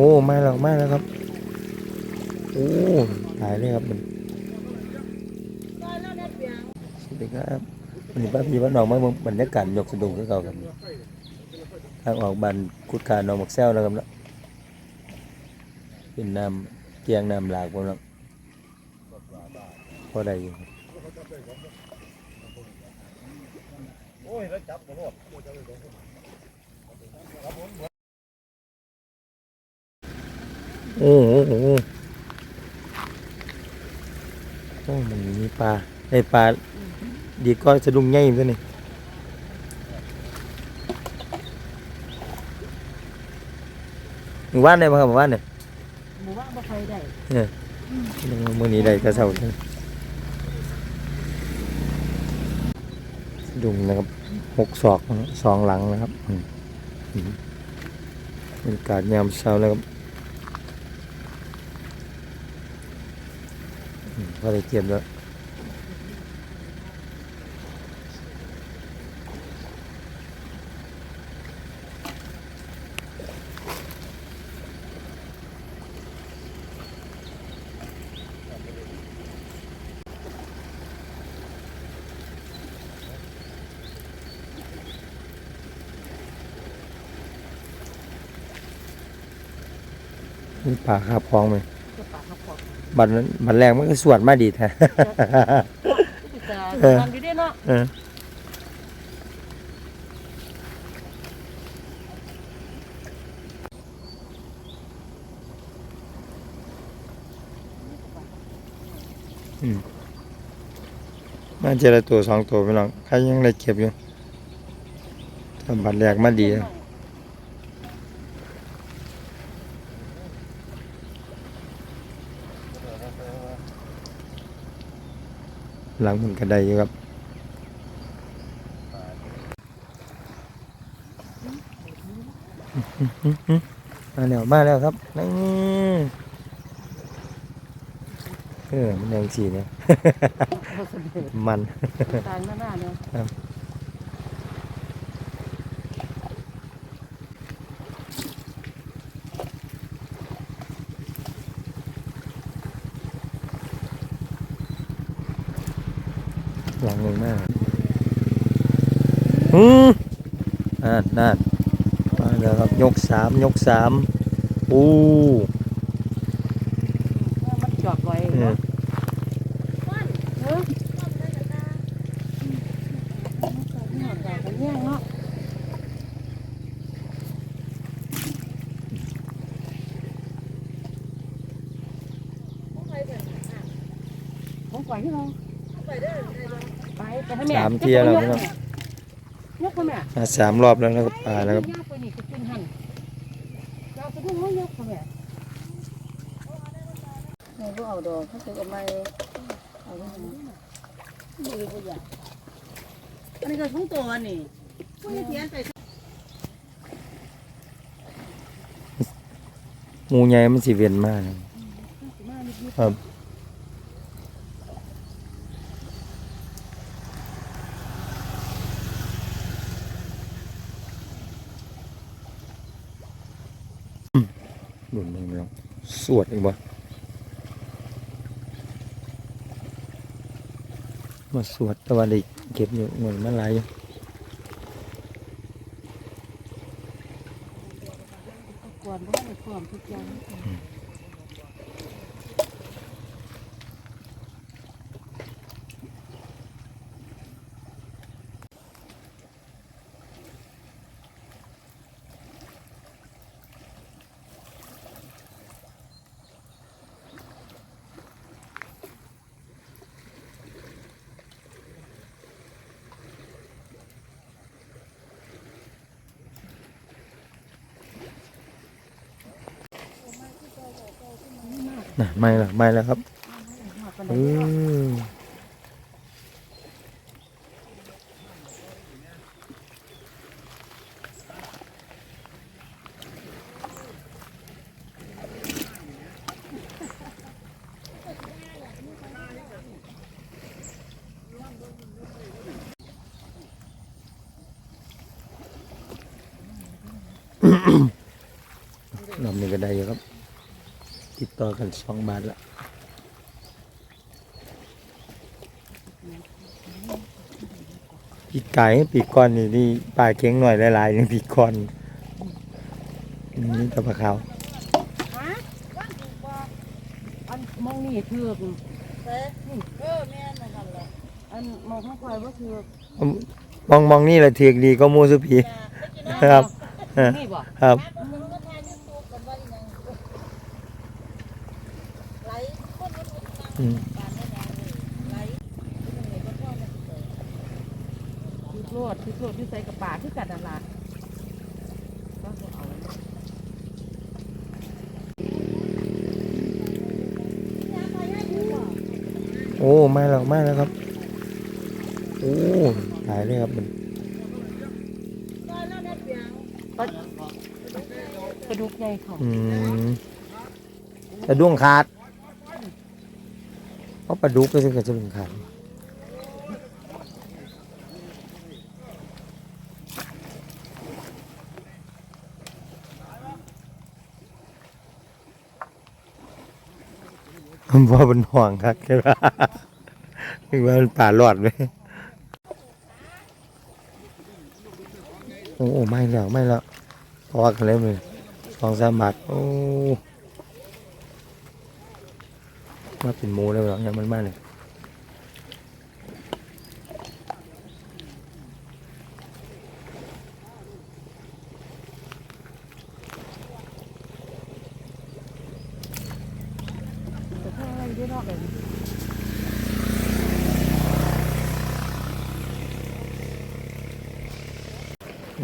อ้ไมาแล้วมาแล้วครับ โอ้ตายเลยครับมันสวัสดีครับวันนี้ป้าพี่ว่าน้องมาบรรยากาศยกสะดุ้งคือเก่าครับทางออกบันกุดคาหนองมักแซวแล้วครับเนาะเป็นน้ำเกียงน้ำหลากพวกนั้นพอได้อยู่ครับโอ้ยแล้วจับบ่รอด โอ้โอ้โหโอ้มันมีปลาในปลาดีก็สะดุ้งใหญ่ตัวนี้หมู่บ้านได้บ่ครับหมู่บ้านเนี่ยหมู่บ้านบ่ค่อยได้เนี่ยมื่อนี้ได้กระเช้าเด้ดุ้งนะครับหกศอกสองหลังนะครับบรรยากาศยามเช้าแล้วครับ อืมก็ได้เก็บแล้วมีป่าคาบคลองไหม บันนั้นบันแรงมันก็สวดมาดีแท้จะเออทำอยู่ได้เนาะเอออืมมาเจอละตัวสองตัวไปลองใครยังได้เก็บอยู่ถ้าบัตรแรกมาดีอะ หลังมันก็ได้อยู่ครับมาแล้วมาแล้วครับนี่เออมันแดงสีเนี่ยมันตายมาหน้าเนาะ ครับ ห ลังหนึ่งมากอืมนั่นนั่นมาแล้วครับยกสามยกสามอู้มันจอดไว้เออเนาะเออเนี่ยแต่กันแย่งเนาะของไหวที่เราไปไปให้แม่ สามเที่ยแล้วพี่น้องยกพ่อแม่มาสามรอบแล้วนะครับปลาแล้วครับยกไปนี่ก็กินหั่นเราไปดูเขายกพ่อแม่แม่ก็เอาดอกเขาจะเอาไม้เอาไว้ดูดูอย่างอันนี้ก็ทุ่งตัวนี่ผู้เทียนไปหมูใหญ่มันสิเวียนมากนะครับ หนุนเลยมั้งสวดอีกบ่มาสวดตะวันได้เก็บอยู่เงินมาหลายอยู่ก่อนเพราะว่าในความทุกอย่าง น่ะไม่ละไม่แล้วครับเออลำหนึ่งก็ได้อยู่ครับ ติดต่อกันสองบาทละปีกไก่ปีกก้อนนี่นี่ปลาเค็งหน่อยหลายๆนี่ปีกก้อนนี่ตะปะขาวฮะอันมองนี่ถือกเออเออแม่นนั่นแหละอันมองข้างคอยว่าถือกมองมองนี่แหละเถือกดีก็มูสุพีครับเออนี่บ่ครับ อืม คือโลดคือโลดที่ใส่กระป๋าคือกันนั่นล่ะก็เอาโอ้ไม่หรอกไม่แล้วครับ โอ้ตายเลยครับมันกระดูกใหญ่เขาอืมกระด้วงขาด ปลาดุกก็จะกระด้วงขาดผมว่าเป็นห่วงครับใช่ปะนึกว่าเป็นป่าหลอดเลยโอ้โอ้ไม่แล้วไม่แล้วพอกันเลยเลยสองสามบาทโอ้ มาเป็นหมูเลยเหรอเนี่ยมันมากเลย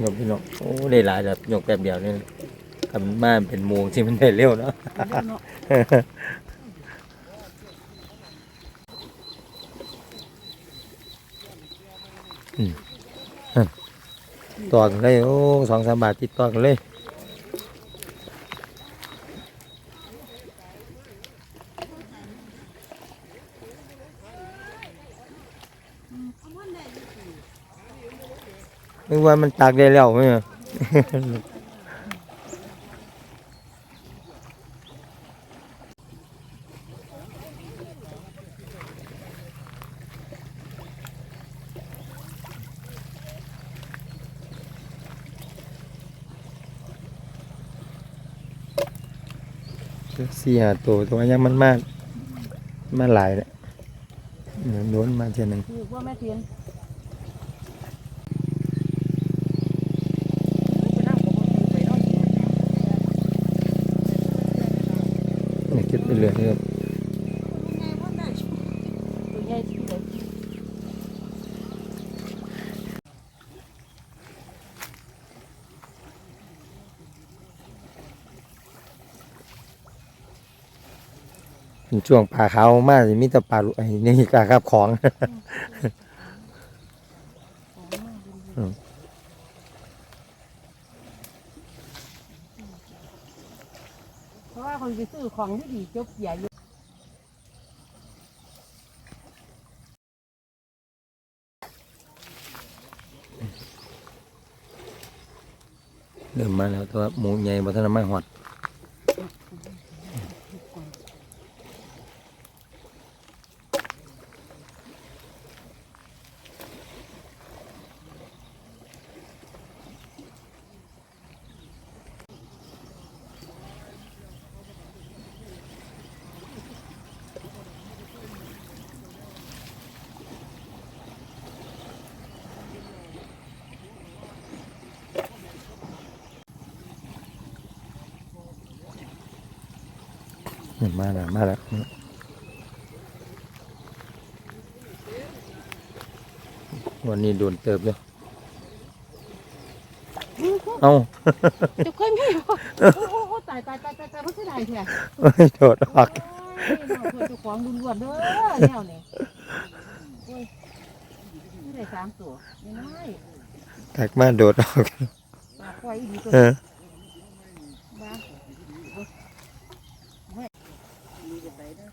หยกพี่น้องโอ้ได้หลายแบบหยกแป๊บเดียวนี่ทำมาเป็นมูงที่มันได้เร็วเนาะ ต่อกันเลยโอ้สองสามบาทติดต่อกันเลยนึกว่ามันตากได้แล้วไหมอะ สี่หาตัวตัวยังมันมากมันหลายเลยเหมือนล้วนมาเทียหนึ่งคือว่าแม่เทียนไปนั่งกับคนไปเนาะเนี่ยคิดไปเรื่อยครับ ตัวใหญ่ที่สุด เป็น ช่วงป่าเขาวมากสิมีแต่ป่าลุไอ้นี่กาครับของเพราะว่าคนไปซื้อของที่ดีเจ้าเกียอยู่เริ่มมาแล้วแตัวาหมูใหญ่บัทนมาหอด เนี่ยมาแล้วมาแล้ววันนี้โดนเติบเลยเอาจะเคยมีบ่โอ้โหตายตายตายตายตายเพราะเสียดายแท้โดดออกโอ้ยเราเพื่อเจ้าของล้วนๆเด้อแนวนี่โอ้ยไม่ได้สามตัวไม่น้อยตักมาโดดออกปลาควายอีกตัว เออ บ้าเฮ้ยมีจะไปเด้อ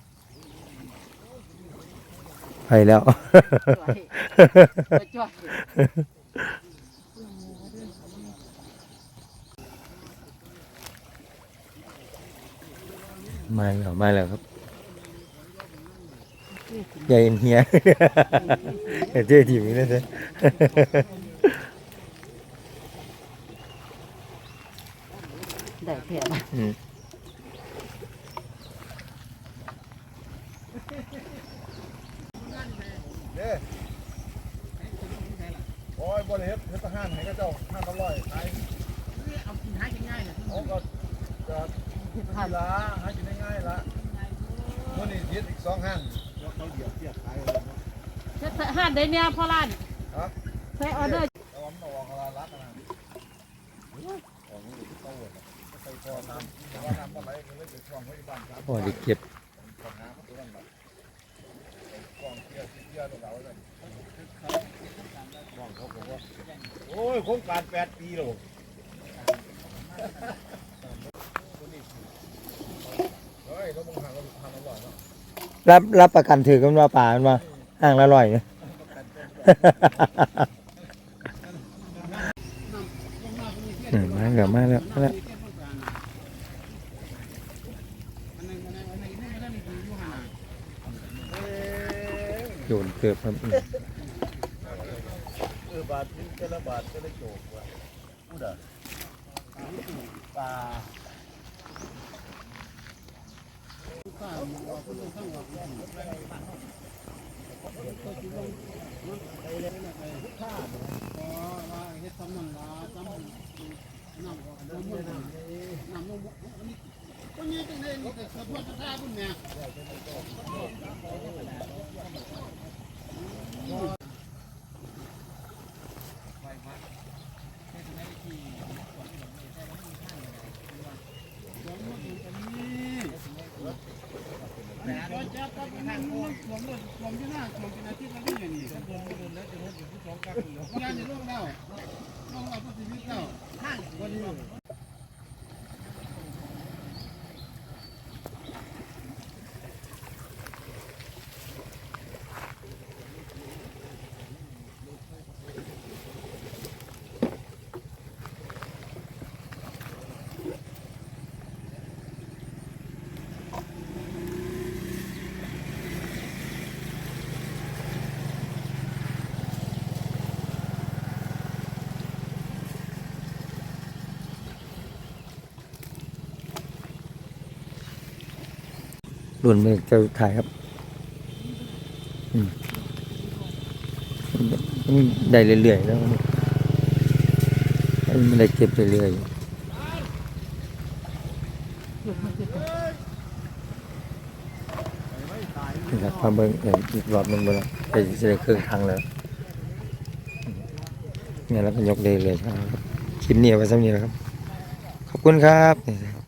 ไปแล้วจ่อยจ่อยมาแล้วมาแล้วครับ ใหญ่เฮียเจ๊ทีมนี่นะเจ๊ ได้เพียบ อืม เด้ โอ้ยบริเฮ็ดเฮ็ดทหารให้กับเจ้าห้าตลอยขายเอากินหาง่ายๆนะเขาก็จะที่ละหากินง่ายละมื่นี้ยึดอีกสองห้างแล้วเขาเหยียบเทียบขายเลยนะหาดได้เนี่ยพ่อร้านฮะใส่ออเดอร์เอามาออกเอาละนะออกนี่ก็ต้องวนใส่คอน้ำแต่ว่าน้ำอะไรก็เลยเกิดช่วงไว้บ้านครับพอด้เก็บปัญหามันตัวนั้นแหละกองเทียบเทียบเราเลย กองเขาบอกว่าโอ้ยโครงการแปดปีแล้วรับเราทำอร่อยเนาะรับรับประกันถือกันว่าป่ามันมาห้างละร้อยเนี่ยมมาแล้วมาแล้วมาแล้วโยนเกือบครับ เออบาทนี่แต่ละบาทก็ได้โจกว่ะพูดอะปลารุ่นมือจะถ่ายครับ ก็จะทำให้มันมั่งมีนะมั่งมีนะมั่งมีนะที่เราเป็นอย่างนี้แต่พอมาโดนแล้วจะรู้สึกว่าสองกันเนี่ยงานในโลกเราต้องเอาตัวสิบสองห้าง อืมมันได้เรื่อยๆแล้วมันมันได้เก็บเรื่อยๆนะครับพาเบิ้งเอีกรอบหนึงไปแล้วไปจะได้ครึ่งทางแล้วเนี่ยแล้วก็ยกเรื่อยครับ คลิปนี้ไว้สำนี้แล้วครับ ขอบคุณครับ